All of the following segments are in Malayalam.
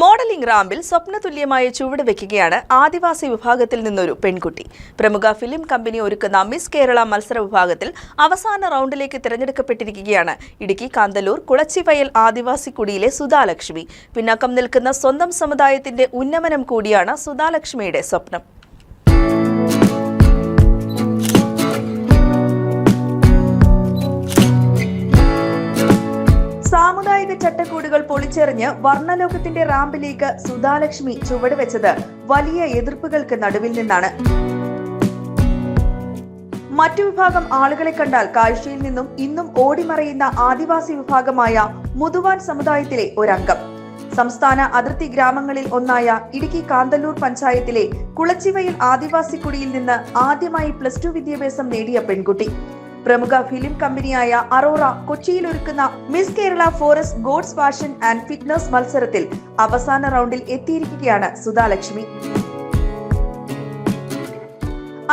മോഡലിംഗ് റാമ്പിൽ സ്വപ്നതുല്യമായ ചുവട് വെക്കുകയാണ് ആദിവാസി വിഭാഗത്തിൽ നിന്നൊരു പെൺകുട്ടി. പ്രമുഖ ഫിലിം കമ്പനി ഒരുക്കുന്ന മിസ് കേരള മത്സര വിഭാഗത്തിൽ അവസാന റൗണ്ടിലേക്ക് തിരഞ്ഞെടുക്കപ്പെട്ടിരിക്കുകയാണ്. ഇടുക്കി കാന്തല്ലൂർ കുളച്ചിവയൽ ആദിവാസി കുടിയിലെ സുധാലക്ഷ്മി. പിന്നാക്കം നിൽക്കുന്ന സ്വന്തം സമുദായത്തിന്റെ ഉന്നമനം കൂടിയാണ് സുധാലക്ഷ്മിയുടെ സ്വപ്നം. സാമുദായിക ചട്ടക്കൂടുകൾ പൊളിച്ചെറിഞ്ഞ് വർണലോകത്തിന്റെ റാമ്പിലേക്ക് സുധാലക്ഷ്മി ചുവടുവെച്ചത് വലിയ എതിർപ്പുകൾക്ക് നടുവിൽ നിന്നാണ്. മറ്റു വിഭാഗം ആളുകളെ കണ്ടാൽ കാഴ്ചയിൽ നിന്നും ഇന്നും ഓടിമറയുന്ന ആദിവാസി വിഭാഗമായ മുതുവാൻ സമുദായത്തിലെ ഒരംഗം. സംസ്ഥാന അതിർത്തി ഗ്രാമങ്ങളിൽ ഒന്നായ ഇടുക്കി കാന്തല്ലൂർ പഞ്ചായത്തിലെ കുളച്ചിവയിൽ ആദിവാസി കുടിയിൽ നിന്ന് ആദ്യമായി പ്ലസ് ടു വിദ്യാഭ്യാസം നേടിയ പെൺകുട്ടി. പ്രമുഖ ഫിലിം കമ്പനിയായ അറോറ കൊച്ചിയിൽ ഒരുക്കുന്ന Miss Kerala forest gods fashion and fitness മത്സരത്തിൽ അവസാന റൗണ്ടിൽ എത്തിയിരിക്കുകയാണ് സുധാലക്ഷ്മി.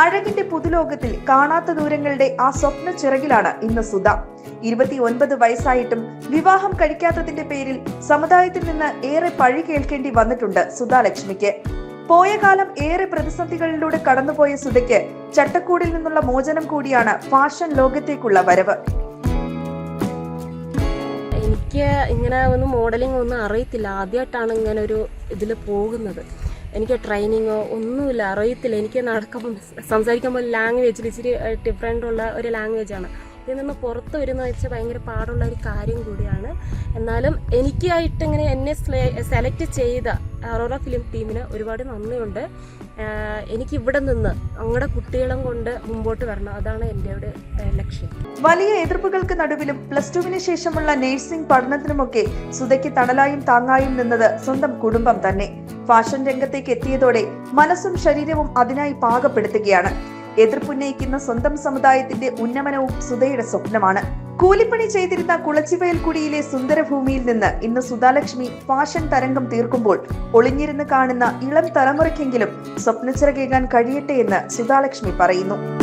അഴകിന്റെ പുതുലോകത്തിൽ കാണാത്ത ദൂരങ്ങളുടെ ആ സ്വപ്ന ചിറകിലാണ് ഇന്ന് സുധ. ഇരുപത്തി ഒൻപത് വയസ്സായിട്ടും വിവാഹം കഴിക്കാത്തതിന്റെ പേരിൽ സമുദായത്തിൽ നിന്ന് ഏറെ പഴി കേൾക്കേണ്ടി വന്നിട്ടുണ്ട് സുധാലക്ഷ്മിക്ക്. പോയ കാലം ഏറെ പ്രതിസന്ധികളിലൂടെ കടന്നുപോയ സുധയ്ക്ക് ചട്ടക്കൂടിൽ നിന്നുള്ള മോചനം കൂടിയാണ് ഫാഷൻ ലോകത്തേക്കുള്ള വരവ്. എനിക്ക് ഇങ്ങനെ ഒന്നും മോഡലിംഗ് ഒന്നും അറിയത്തില്ല. ആദ്യമായിട്ടാണ് ഇങ്ങനെ ഒരു ഇതിൽ പോകുന്നത്. എനിക്ക് ട്രെയിനിങ്ങോ ഒന്നുമില്ല അറിയത്തില്ല. എനിക്ക് നടക്കുമ്പോൾ സംസാരിക്കുമ്പോൾ ലാംഗ്വേജിൽ ഇച്ചിരി ഡിഫറെന്റ് ഉള്ള ഒരു ലാംഗ്വേജാണ് ഇതിൽ നിന്ന് പുറത്ത് വരുന്ന വെച്ചാൽ ഭയങ്കര പാടുള്ള ഒരു കാര്യം കൂടിയാണ്. എന്നാലും എനിക്കായിട്ട് ഇങ്ങനെ എന്നെ സെലക്ട് ചെയ്ത അറോറ ഫിലിം ടീമിന് ഒരുപാട് നന്ദിയുണ്ട്. എനിക്ക് ഇവിടെ നിന്ന് അങ്ങടെ കുട്ടികളും കൊണ്ട് മുമ്പോട്ട് വരണം. അതാണ് എന്റെ ഒരു ലക്ഷ്യം. വലിയ എതിർപ്പുകൾക്ക് നടുവിലും പ്ലസ് ടുവിന് ശേഷമുള്ള നഴ്സിംഗ് പഠനത്തിനുമൊക്കെ സുധയ്ക്ക് തണലായും താങ്ങായും നിന്നത് സ്വന്തം കുടുംബം തന്നെ. ഫാഷൻ രംഗത്തേക്ക് എത്തിയതോടെ മനസ്സും ശരീരവും അതിനായി പാകപ്പെടുത്തുകയാണ്. എതിർപ്പുന്നയിക്കുന്ന സ്വന്തം സമുദായത്തിന്റെ ഉന്നമനവും സുധയുടെ സ്വപ്നമാണ്. കൂലിപ്പണി ചെയ്തിരുന്ന കുളച്ചിവയൽക്കുടിയിലെ സുന്ദരഭൂമിയിൽ നിന്ന് ഇന്ന് സുധാലക്ഷ്മി ഫാഷൻ തരംഗം തീർക്കുമ്പോൾ ഒളിഞ്ഞിരുന്ന് കാണുന്ന ഇളം തലമുറയ്ക്കെങ്കിലും സ്വപ്നച്ചിറകേകാൻ കഴിയട്ടെ എന്ന് സുധാലക്ഷ്മി പറയുന്നു.